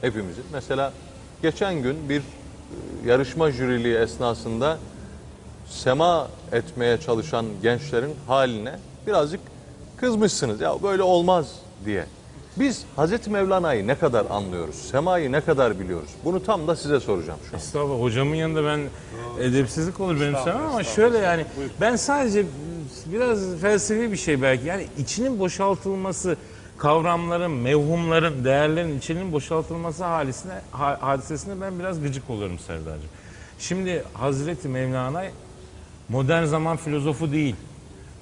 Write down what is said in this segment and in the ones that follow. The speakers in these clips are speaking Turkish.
hepimizin. Mesela geçen gün bir e, yarışma jüriliği esnasında sema etmeye çalışan gençlerin haline birazcık kızmışsınız. Ya böyle olmaz diye. Biz Hazreti Mevlana'yı ne kadar anlıyoruz? Sema'yı ne kadar biliyoruz? Bunu tam da size soracağım şu an. Estağfurullah hocamın yanında ben edepsizlik olur benim sevmem ama şöyle yani ben sadece biraz felsefi bir şey belki yani içinin boşaltılması kavramların, mevhumların, değerlerin içinin boşaltılması halisine, ha- hadisesine ben biraz gıcık oluyorum Serdar'cığım. Şimdi Hazreti Mevlana modern zaman filozofu değil.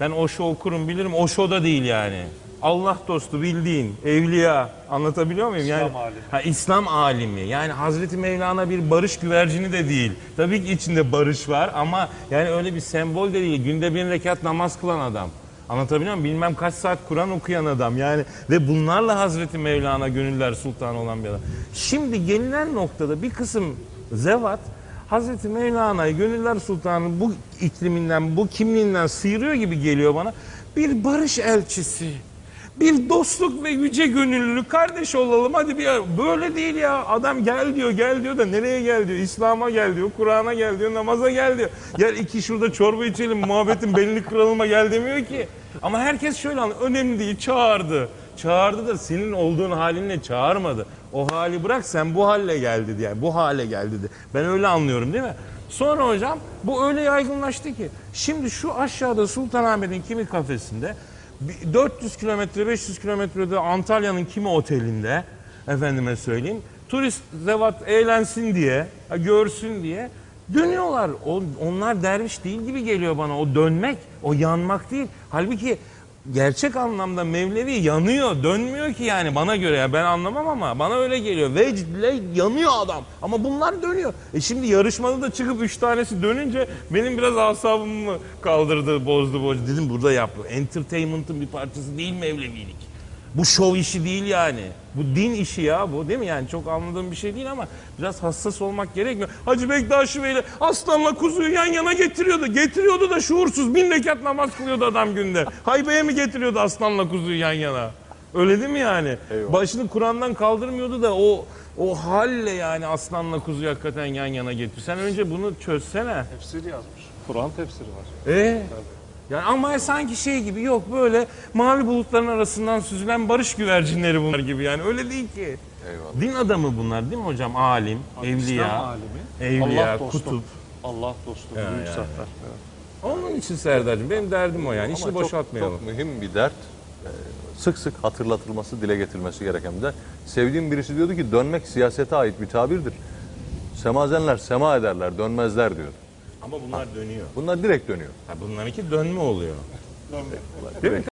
Ben Osho okurum bilirim. Osho da değil yani. Allah dostu bildiğin evliya anlatabiliyor muyum? Yani İslam alimi. Ha, İslam alimi. Yani Hazreti Mevlana bir barış güvercini de değil. Tabii ki içinde barış var ama yani öyle bir sembol de değil. Günde bir rekat namaz kılan adam. Anlatabiliyor muyum? Bilmem kaç saat Kur'an okuyan adam. Yani ve bunlarla Hazreti Mevlana gönüller sultanı olan bir adam. Şimdi gelinen noktada bir kısım zevat Hazreti Mevlana'yı Gönüller Sultanı bu ikliminden, bu kimliğinden sıyırıyor gibi geliyor bana. Bir barış elçisi, bir dostluk ve yüce gönüllülük kardeş olalım hadi bir böyle değil ya. Adam gel diyor gel diyor da nereye gel diyor? İslam'a gel diyor Kur'an'a gel diyor namaza gel diyor. Gel iki şurada çorba içelim muhabbetin belini kırılıma gel demiyor ki. Ama herkes şöyle anlıyor. Önemli değil çağırdı. Çağırdı da senin olduğun halinle çağırmadı. O hali bırak sen bu halle gel dedi yani bu hale gel dedi. Ben öyle anlıyorum değil mi? Sonra hocam bu öyle yaygınlaştı ki şimdi şu aşağıda Sultanahmet'in kimi kafesinde 400 kilometre 500 kilometrede Antalya'nın kimi otelinde efendime söyleyeyim turist zevat eğlensin diye görsün diye dönüyorlar. O, onlar derviş değil gibi geliyor bana. O dönmek, o yanmak değil. Halbuki gerçek anlamda Mevlevi yanıyor, dönmüyor ki yani bana göre ya ben anlamam ama bana öyle geliyor. Vecdle yanıyor adam ama bunlar dönüyor. E şimdi yarışmada da çıkıp üç tanesi dönünce benim biraz asabımı kaldırdı, bozdu, bozdu. Dedim burada yap. Entertainment'ın bir parçası değil Mevlevilik. Bu şov işi değil yani. Bu din işi ya bu değil mi? Yani çok anladığım bir şey değil ama biraz hassas olmak gerekmiyor. Hacı Bektaşi Bey'le aslanla kuzuyu yan yana getiriyordu. Getiriyordu da şuursuz bin rekat namaz kılıyordu adam günde. Haybeye mi getiriyordu aslanla kuzuyu yan yana? Öyle değil mi yani? Eyvallah. Başını Kur'an'dan kaldırmıyordu da o o halle yani aslanla kuzuyu hakikaten yan yana getir. Sen önce bunu çözsene. Tefsir yazmış. Kur'an tefsiri var. E yani ama sanki şey gibi yok böyle mavi bulutların arasından süzülen barış güvercinleri bunlar gibi yani öyle değil ki. Eyvallah. Din adamı bunlar değil mi hocam? Alim, evliya, İslam alimi. evliya, Allah dostu. kutup. Allah dostu. Ya, büyük ya, zatlar. Evet. Onun için Serdar'cığım benim derdim o yani. Ama İşini çok, boşaltmayalım. çok mühim bir dert. Ee, Sık sık hatırlatılması, dile getirilmesi gereken bir dert. Sevdiğim birisi diyordu ki dönmek siyasete ait bir tabirdir. Semazenler sema ederler, dönmezler diyordu. Ama bunlar dönüyor. Bunlar direkt dönüyor. Ha, bunlarınki dönme oluyor. Dönmek. Değil mi?